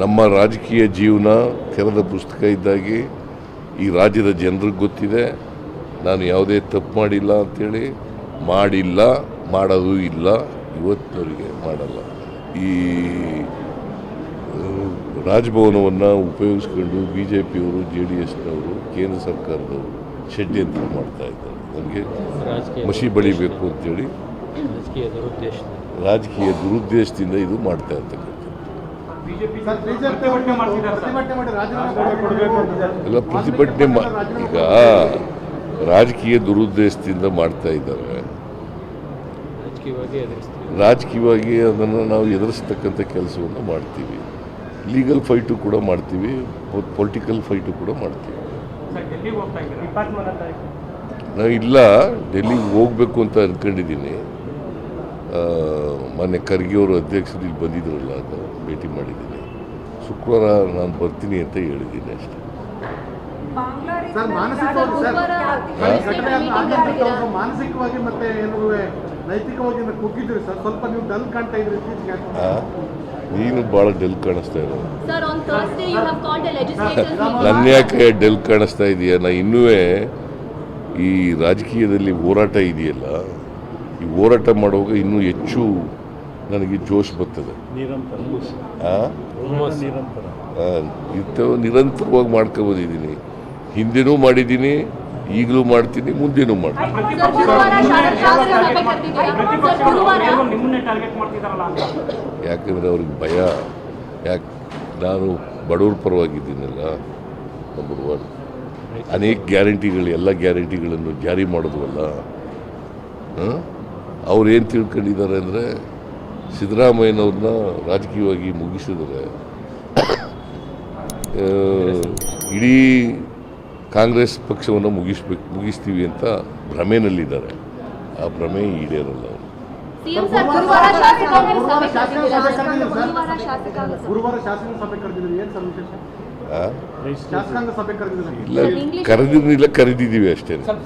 ನಮ್ಮ ರಾಜಕೀಯ ಜೀವನ ತೆರೆದ ಪುಸ್ತಕ ಇದ್ದಾಗಿ ಈ ರಾಜ್ಯದ ಜನರಿಗೆ ಗೊತ್ತಿದೆ. ನಾನು ಯಾವುದೇ ತಪ್ಪು ಮಾಡಿಲ್ಲ ಅಂಥೇಳಿ ಮಾಡಿಲ್ಲ ಮಾಡೋದು ಇಲ್ಲ ಇವತ್ತಿನವರಿಗೆ ಮಾಡಲ್ಲ. ಈ ರಾಜಭವನವನ್ನು ಉಪಯೋಗಿಸ್ಕೊಂಡು ಬಿ ಜೆ ಪಿಯವರು ಜೆ ಡಿ ಎಸ್ನವರು ಕೇಂದ್ರ ಸರ್ಕಾರದವರು ಷಡ್ಯಂತ್ರ ಮಾಡ್ತಾ ಇದ್ದಾರೆ. ನನಗೆ ಮಸಿ ಬಳಿಬೇಕು ಅಂತೇಳಿ ರಾಜಕೀಯ ದುರುದ್ದೇಶದಿಂದ ಇದು ಮಾಡ್ತಾ ಇರ್ತಕ್ಕಂಥದ್ದು. ಎಲ್ಲ ಪ್ರತಿಭಟನೆ ಮಾ ಈಗ ರಾಜಕೀಯ ದುರುದ್ದೇಶದಿಂದ ಮಾಡ್ತಾ ಇದ್ದಾರೆ. ರಾಜಕೀಯವಾಗಿ ಅದನ್ನು ನಾವು ಎದುರಿಸ್ತಕ್ಕಂಥ ಕೆಲಸವನ್ನು ಮಾಡ್ತೀವಿ. ಲೀಗಲ್ ಫೈಟು ಕೂಡ ಮಾಡ್ತೀವಿ ಪೊಲಿಟಿಕಲ್ ಫೈಟು ಕೂಡ ಮಾಡ್ತೀವಿ. ನಾವು ಇಲ್ಲ ಡೆಲ್ಲಿಗೆ ಹೋಗ್ಬೇಕು ಅಂತ ಅಂದ್ಕೊಂಡಿದ್ದೀನಿ ಮೊನ್ನೆ ಖರ್ಗೆ ಅವರು ಅಧ್ಯಕ್ಷರು ಇಲ್ಲಿ ಬಂದಿದ್ರಲ್ಲ ಅದು ಭೇಟಿ ಮಾಡಿದ್ದೀನಿ. ಶುಕ್ರವಾರ ನಾನು ಬರ್ತೀನಿ ಅಂತ ಹೇಳಿದ್ದೀನಿ ಅಷ್ಟೇ. ಮಾನಸಿಕವಾಗಿ ಮತ್ತೆ ನೈತಿಕವಾಗಿ ಕುಗ್ಗಿದ್ರಿ ಸರ್. ಸ್ವಲ್ಪ ನೀವು ಡಲ್ ಕಾಣ್ತಾ ಇದ್ರಿ? ನೀನು ಭಾಳ ಡೆಲ್ ಕಾಣಿಸ್ತಾ ಇರೋ Sir, on Thursday you have called a legislators meeting. ನನ್ನ ಯಾಕೆ ಡೆಲ್ ಕಾಣಿಸ್ತಾ ಇದೆಯಾ? ನಾ ಇನ್ನೂ ಈ ರಾಜಕೀಯದಲ್ಲಿ ಹೋರಾಟ ಇದೆಯಲ್ಲ? ಈ ಹೋರಾಟ ಮಾಡುವಾಗ ಇನ್ನೂ ಹೆಚ್ಚು ನನಗೆ ಜೋಶ್ ಬರ್ತದೆ. ಇಂಥವು ನಿರಂತರವಾಗಿ ಮಾಡ್ಕೊಬೋದಿದ್ದೀನಿ ಹಿಂದೆನೂ ಮಾಡಿದ್ದೀನಿ ಈಗಲೂ ಮಾಡ್ತೀನಿ ಮುಂದೆನೂ ಮಾಡ್ತೀನಿ. ಯಾಕಂದರೆ ಅವ್ರಿಗೆ ಭಯ. ಯಾಕೆ ನಾನು ಬಡವ್ರ ಪರವಾಗಿದ್ದೀನಲ್ಲ ನಂಬರ್ ಒನ್ ಅನೇಕ ಗ್ಯಾರಂಟಿಗಳು ಎಲ್ಲ ಗ್ಯಾರಂಟಿಗಳನ್ನು ಜಾರಿ ಮಾಡಿದ್ವಲ್ಲ ಅವ್ರು ಏನು ತಿಳ್ಕೊಂಡಿದ್ದಾರೆ ಅಂದರೆ ಸಿದ್ದರಾಮಯ್ಯನವ್ರನ್ನ ರಾಜಕೀಯವಾಗಿ ಮುಗಿಸಿದರೆ ಇಡೀ ಕಾಂಗ್ರೆಸ್ ಪಕ್ಷವನ್ನು ಮುಗಿಸ್ಬೇಕು ಮುಗಿಸ್ತೀವಿ ಅಂತ ಭ್ರಮೆನಲ್ಲಿದ್ದಾರೆ. ಆ ಭ್ರಮೆ ಈಡೇರಲ್ಲ ಅವರು. ಇಲ್ಲ ಕರೆದಿರಲಿಲ್ಲ ಕರೆದಿದ್ದೀವಿ ಅಷ್ಟೇ.